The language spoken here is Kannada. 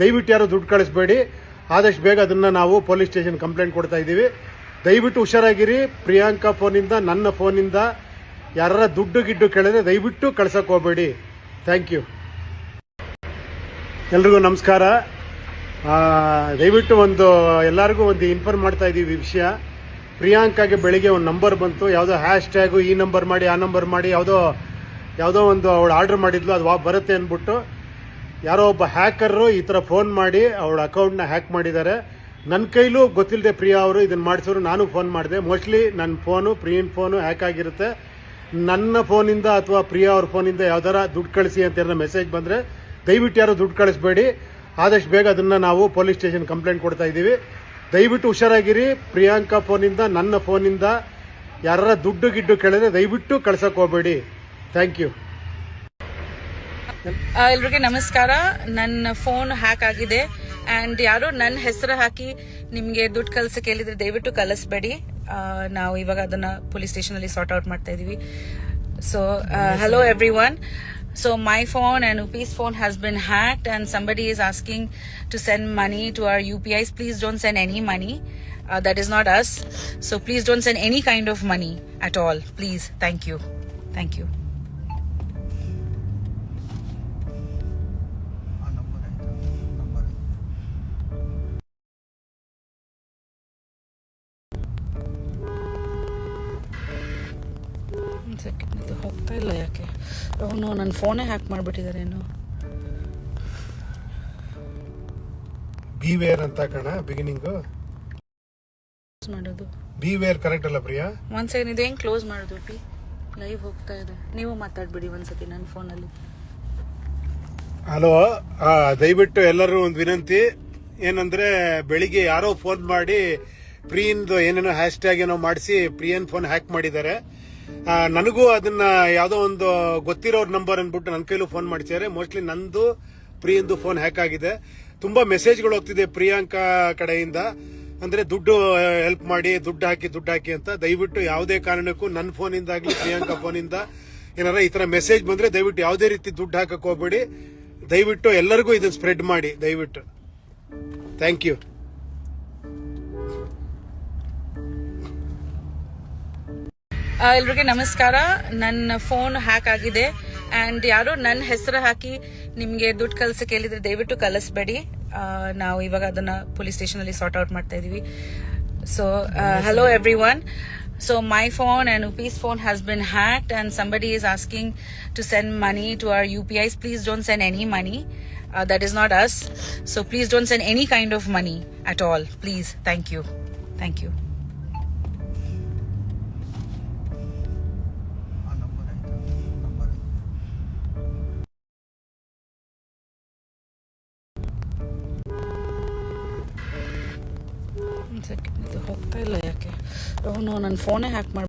ದಯವಿಟ್ಟು ಯಾರು ದುಡ್ಡು ಕಳಿಸ್ಬೇಡಿ. ಆದಷ್ಟು ಬೇಗ ಅದನ್ನು ನಾವು ಪೊಲೀಸ್ ಸ್ಟೇಷನ್ ಕಂಪ್ಲೇಂಟ್ ಕೊಡ್ತಾ ಇದ್ದೀವಿ. ದಯವಿಟ್ಟು ಹುಷಾರಾಗಿರಿ. ಪ್ರಿಯಾಂಕಾ ಫೋನಿಂದ, ನನ್ನ ಫೋನಿಂದ ಯಾರ ದುಡ್ಡು ಗಿಡ್ಡು ಕೇಳಿದ್ರೆ ದಯವಿಟ್ಟು ಕಳ್ಸಕ್ಕೆ ಹೋಗಬೇಡಿ. ಥ್ಯಾಂಕ್ ಯು ಎಲ್ರಿಗೂ ನಮಸ್ಕಾರ. ದಯವಿಟ್ಟು ಒಂದು, ಎಲ್ಲರಿಗೂ ಒಂದು ಇನ್ಫಾರ್ಮ್ ಮಾಡ್ತಾ ಇದ್ದೀವಿ ವಿಷಯ. ಪ್ರಿಯಾಂಕಾಗೆ ಬೆಳಿಗ್ಗೆ ಒಂದು ನಂಬರ್ ಬಂತು. ಯಾವುದೋ ಹ್ಯಾಶ್ ಟ್ಯಾಗು ಈ ನಂಬರ್ ಮಾಡಿ, ಆ ನಂಬರ್ ಮಾಡಿ, ಯಾವುದೋ ಯಾವುದೋ ಒಂದು ಅವಳು ಆರ್ಡರ್ ಮಾಡಿದ್ಲು, ಅದು ವಾ, ಬರುತ್ತೆ ಅಂದ್ಬಿಟ್ಟು ಯಾರೋ ಒಬ್ಬ ಹ್ಯಾಕರು ಈ ಥರ ಫೋನ್ ಮಾಡಿ ಅವಳ ಅಕೌಂಟ್ನ ಹ್ಯಾಕ್ ಮಾಡಿದ್ದಾರೆ. ನನ್ನ ಕೈಲೂ ಗೊತ್ತಿಲ್ಲದೆ ಪ್ರಿಯಾ ಅವರು ಇದನ್ನು ಮಾಡಿಸೋರು ನಾನು ಫೋನ್ ಮಾಡಿದೆ. ಮೋಸ್ಟ್ಲಿ ನನ್ನ ಫೋನು, ಪ್ರಿಯನ್ ಫೋನು ಹ್ಯಾಕ್ ಆಗಿರುತ್ತೆ. ನನ್ನ ಫೋನಿಂದ ಅಥವಾ ಪ್ರಿಯಾ ಅವ್ರ ಫೋನಿಂದ ಯಾವ್ದಾರ ದುಡ್ಡು ಕಳಿಸಿ ಅಂತ ಏನಾರ ಮೆಸೇಜ್ ಬಂದರೆ ದಯವಿಟ್ಟು ಯಾರು ದುಡ್ಡು ಕಳಿಸ್ಬೇಡಿ. ಆದಷ್ಟು ಬೇಗ ಅದನ್ನು ನಾವು ಪೊಲೀಸ್ ಸ್ಟೇಷನ್ ಕಂಪ್ಲೇಂಟ್ ಕೊಡ್ತಾ ಇದ್ದೀವಿ. ದಯವಿಟ್ಟು ಹುಷಾರಾಗಿರಿ. ಪ್ರಿಯಾಂಕಾ ಫೋನಿಂದ, ನನ್ನ ಫೋನಿಂದ ಯಾರ ದುಡ್ಡು ಗಿಡ್ಡು ಕೇಳಿದ್ರೆ ದಯವಿಟ್ಟು ಕಳ್ಸೋಕೆ ಹೋಗಬೇಡಿ. Thank you. ಎಲ್ರಿಗೂ ನಮಸ್ಕಾರ. ನನ್ನ ಫೋನ್ ಹ್ಯಾಕ್ ಆಗಿದೆ. ಅಂಡ್ ಯಾರು ನನ್ನ ಹೆಸರು ಹಾಕಿ ನಿಮ್ಗೆ ದುಡ್ಡು ಕಳ್ಸಕ್ಕೆ ಹೇಳಿದ್ರೆ ದಯವಿಟ್ಟು ಕಲಿಸ್ಬೇಡಿ ನಾವು ಇವಾಗ ಅದನ್ನ ಪೊಲೀಸ್ ಸ್ಟೇಷನ್ ಅಲ್ಲಿ ಸಾರ್ಟ್ ಔಟ್ ಮಾಡ್ತಾ ಇದೀವಿ. So hello everyone so my phone and office phone has been hacked and somebody is asking to send money to our U P I's please don't send any money that is not us so please don't send any kind of money at all please thank you thank you ಒಂದ್ ಸೆಕೆಂಡ್ ಇದು ಹೋಗ್ತಾ ಇಲ್ಲ ಯಾಕೆ ಅವನು ನನ್ನ ಫೋನೇ ಹ್ಯಾಕ್ ಮಾಡಿಬಿಟ್ಟಿದ್ದಾರೇನು ಬಿ ವೇರ್ ಅಂತ ಕಣ ಬಿಗಿನಿಂಗು ಮಾಡೋದು ಬಿವೇರ್ ಕರೆಕ್ಟ್ ಅಲ್ಲ ಪ್ರಿಯಾ? ಒಂದ್ ಸೆಕೆಂಡ್ ಇದು ಹೆಂಗ್ ಕ್ಲೋಸ್ ಮಾಡೋದು ಪಿ ಲೈವ್ ಹೋಗ್ತಾ ಇದೆ. ನೀವು ಮಾತಾಡ್ಬಿಡಿ ಒಂದ್ಸತಿ ನನ್ನ ಫೋನಲ್ಲಿ ಹಲೋ ದಯವಿಟ್ಟು ಎಲ್ಲರೂ ಒಂದು ವಿನಂತಿ. ಏನಂದ್ರೆ ಬೆಳಿಗ್ಗೆ ಯಾರೋ ಫೋನ್ ಮಾಡಿ ಪ್ರಿಯನ್ದು ಏನೇನೋ ಹ್ಯಾಶ್ ಟ್ಯಾಗ್ ಏನೋ ಮಾಡಿಸಿ ಪ್ರಿಯನ್ ಫೋನ್ ಹ್ಯಾಕ್ ಮಾಡಿದ್ದಾರೆ. ನನಗೂ ಅದನ್ನ ಯಾವುದೋ ಒಂದು ಗೊತ್ತಿರೋರ್ ನಂಬರ್ ಅಂದ್ಬಿಟ್ಟು ನನ್ನ ಕೈಲೂ ಫೋನ್ ಮಾಡಿದ್ದಾರೆ ಮೋಸ್ಟ್ಲಿ ನಂದು, ಪ್ರಿಯಂದು ಫೋನ್ ಹ್ಯಾಕ್ ಆಗಿದೆ. ತುಂಬಾ ಮೆಸೇಜ್ಗಳು ಹೋಗ್ತಿದೆ ಪ್ರಿಯಾಂಕಾ ಕಡೆಯಿಂದ. ಅಂದ್ರೆ ದುಡ್ಡು ಹೆಲ್ಪ್ ಮಾಡಿ, ದುಡ್ಡು ಹಾಕಿ ದುಡ್ಡು ಹಾಕಿ ಅಂತ. ದಯವಿಟ್ಟು ಯಾವುದೇ ಕಾರಣಕ್ಕೂ ನನ್ನ ಫೋನಿಂದ ಆಗ್ಲಿ ಪ್ರಿಯಾಂಕಾ ಫೋನಿಂದ ಏನಾರ ಈ ತರ ಮೆಸೇಜ್ ಬಂದ್ರೆ ದಯವಿಟ್ಟು ಯಾವುದೇ ರೀತಿ ದುಡ್ಡು ಹಾಕಕ್ ಹೋಗ್ಬೇಡಿ. ದಯವಿಟ್ಟು ಎಲ್ಲರಿಗೂ ಇದನ್ನ ಸ್ಪ್ರೆಡ್ ಮಾಡಿ, ದಯವಿಟ್ಟು. ಥ್ಯಾಂಕ್ ಯು ಎಲ್ರಿಗೂ ನಮಸ್ಕಾರ. ನನ್ನ ಫೋನ್ ಹ್ಯಾಕ್ ಆಗಿದೆ. ಅಂಡ್ ಯಾರು ನನ್ನ ಹೆಸರು ಹಾಕಿ ನಿಮ್ಗೆ ದುಡ್ಡು ಕಳ್ಸಕ್ಕೆ ಹೇಳಿದ್ರೆ ದಯವಿಟ್ಟು ಕಲಿಸ್ಬೇಡಿ ನಾವು ಇವಾಗ ಅದನ್ನ ಪೊಲೀಸ್ ಸ್ಟೇಷನ್ ಅಲ್ಲಿ ಸಾರ್ಟ್ ಔಟ್ ಮಾಡ್ತಾ ಇದೀವಿ. So hello everyone so my phone and office phone has been hacked and somebody is asking to send money to our U P I's please don't send any money that is not us so please don't send any kind of money at all please thank you thank you ಒಂದ್ ಇದು ಹೋಗ್ತಾ ಇಲ್ಲ ಯಾಕೆ? ಅವನು ನನ್ನ ಫೋನೇ ಹ್ಯಾಕ್ ಮಾಡಿ